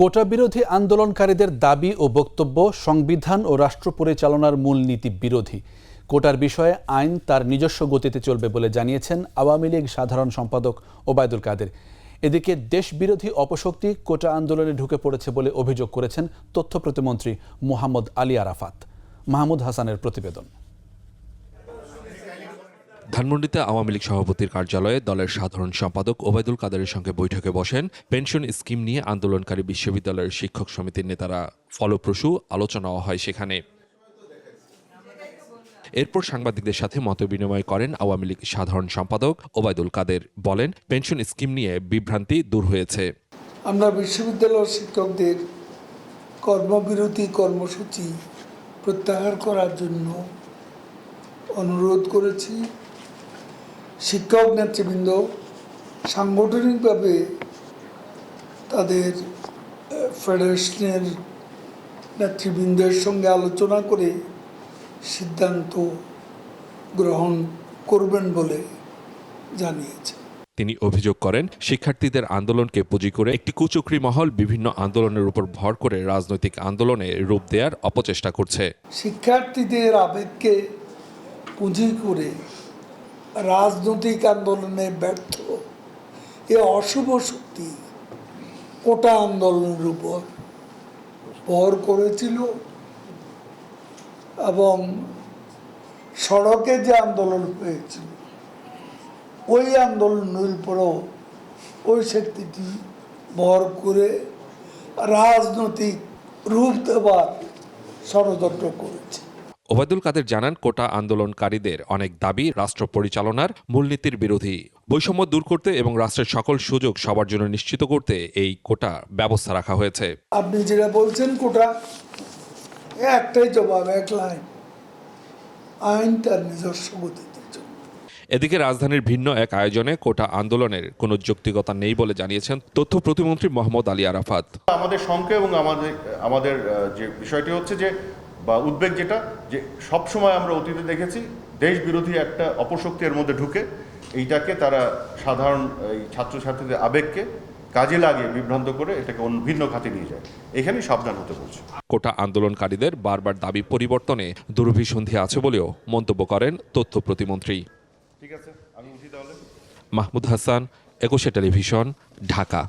কোটা বিরোধী আন্দোলনকারীদের দাবি ও বক্তব্য সংবিধান ও রাষ্ট্র পরিচালনার মূলনীতি বিরোধী। কোটার বিষয়ে আইন তার নিজস্ব গতিতে চলবে বলে জানিয়েছেন আওয়ামী লীগ সাধারণ সম্পাদক ওবায়দুল কাদের। এদিকে দেশবিরোধী অপশক্তি কোটা আন্দোলনে ঢুকে পড়েছে বলে অভিযোগ করেছেন তথ্য প্রতিমন্ত্রী মোহাম্মদ আলী আরাফাত। মাহমুদ হাসানের প্রতিবেদন। ধানমন্ডিতে আওয়ামী লীগ সভাপতির কার্যালয়ে দলের সাধারণ সম্পাদক ওবায়দুল কাদেরের সঙ্গে বৈঠকে বসেন পেনশন স্কিম নিয়ে আন্দোলনকারী বিশ্ববিদ্যালয়ের শিক্ষক সমিতির নেতারা। ফলপ্রসূ আলোচনাও হয় সেখানে। এরপর সাংবাদিকদের সাথে মতবিনিময় করেন আওয়ামী লীগ সাধারণ সম্পাদক ওবায়দুল কাদের। বলেন, পেনশন স্কিম নিয়ে বিভ্রান্তি দূর হয়েছে। আমরা বিশ্ববিদ্যালয়ের শিক্ষকদের কর্মবিরতি, কর্মসূচি প্রত্যাহার করার জন্য অনুরোধ করেছি। শিক্ষক নেতৃবৃন্দ সাংগঠনিকভাবে তাদের ফেডারেশনের নেতৃবৃন্দের সঙ্গে আলোচনা করে সিদ্ধান্ত গ্রহণ করবেন বলে জানিয়েছে। তিনি অভিযোগ করেন শিক্ষার্থীদের আন্দোলনকে পুঁজি করে একটি কুচক্রী মহল বিভিন্ন আন্দোলনের উপর ভর করে রাজনৈতিক আন্দোলনে রূপ দেওয়ার অপচেষ্টা করছে। শিক্ষার্থীদের আবেগকে পুঁজি করে রাজনৈতিক আন্দোলনে ব্যর্থ। এ অশুভ শক্তি কোটা আন্দোলনের উপর ভর করেছিল এবং সড়কে যে আন্দোলন হয়েছিল, ওই আন্দোলনের উপরও ওই শক্তিটি ভর করে রাজনৈতিক রূপ দেওয়ার ষড়যন্ত্র করেছে। ওবায়দুল কাদের জানান কোটা আন্দোলনকারীদের অনেক দাবি রাষ্ট্র পরিচালনার মূলনীতির বিরোধী। বৈষম্য দূর করতে এবং রাষ্ট্রের সকল সুযোগ সবার জন্য নিশ্চিত করতে এই কোটা ব্যবস্থা রাখা হয়েছে। আপনি যেটা বলছেন কোটা একটাই জবাব এক লাইন। আইন তার নিজস্ব গতিতে এদিকে রাজধানীর ভিন্ন এক আয়োজনে কোটা আন্দোলনের কোনো যৌক্তিকতা নেই বলে জানিয়েছেন তথ্য প্রতিমন্ত্রী মোহাম্মদ আলী আরাফাত। আমাদের শঙ্কা এবং আমাদের আমাদের যে বিষয়টি হচ্ছে যে বা উদ্বেগ যেটা যে সব সময় আমরা অতীতে দেখেছি দেশ বিরোধী একটা অপশক্তি এর মধ্যে ঢুকে এইটাকে তারা সাধারণ এই ছাত্রছাত্রীদের আবেগকে কাজে লাগিয়ে বিভ্রান্ত করে এটাকে অন্য ভিন্ন খাতে নিয়ে যায়। এখানেই সাবধান হতে বলছে। কোটা আন্দোলনকারীদের বারবার দাবি পরিবর্তনে দুরভিসন্ধি আছে বলেও মন্তব্য করেন তথ্য প্রতিমন্ত্রী। ঠিক আছে আমি উঠি তাহলে। মাহমুদ হাসান একুশে টেলিভিশন ঢাকা।